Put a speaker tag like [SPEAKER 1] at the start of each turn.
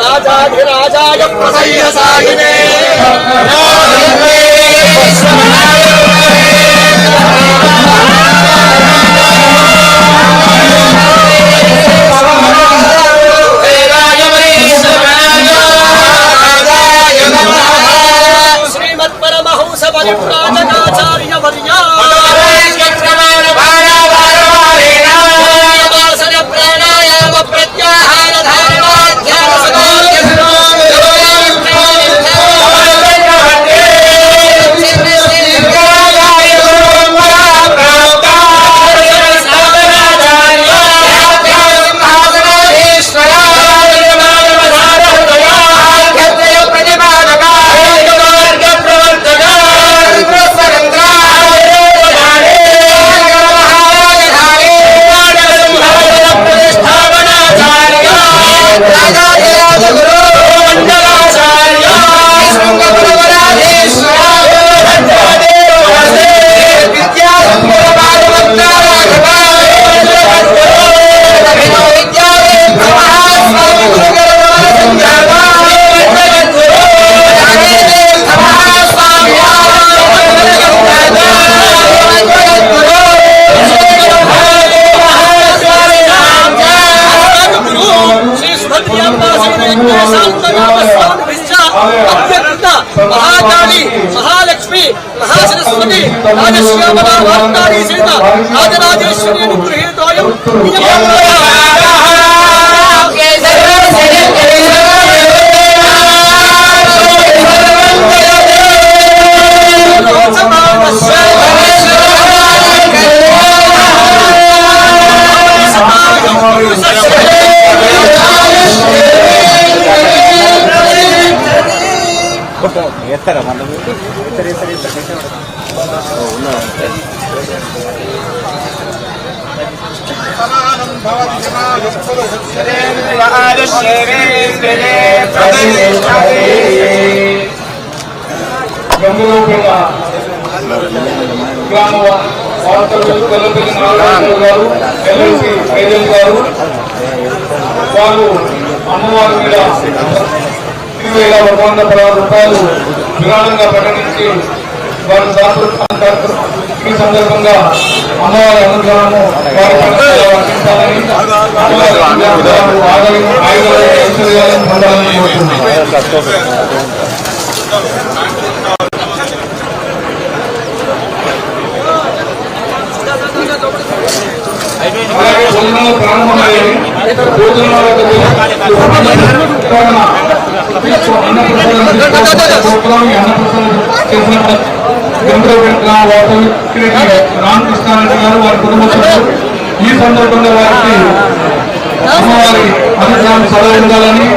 [SPEAKER 1] రాజాధిరాజాయ ప్రసయ్య సాగినే Olha Mahakali Mahalakshmi Mahasaraswati Rajashyamala వార్తాళి Sita Rajarajeshwari అనుగృహీతోయం
[SPEAKER 2] వేస్తారా మన ఎత్తరు.
[SPEAKER 3] గ్రామ వార్తలు నారాయణ గారు ఎల్ఎల్సి గారు వారు అమ్మవారి మీద ఇరవై వేల ఒక వంద పదహారు రూపాయలు విరాళంగా ప్రకటించి వారి దాతృత్వం ఈ సందర్భంగా అమ్మవారి అనుగ్రహము వారి వర్తించాలని ఐశ్వర్యాలను పొందాలని అలాగే భోజనాలు ప్రారంభమయ్యాయి భోజనాల రామకృష్ణారెడ్డి గారు వారి కుటుంబ సభ్యులు ఈ సందర్భంగా వారికి అమ్మవారి అభిప్రాయం సదా ఉండాలని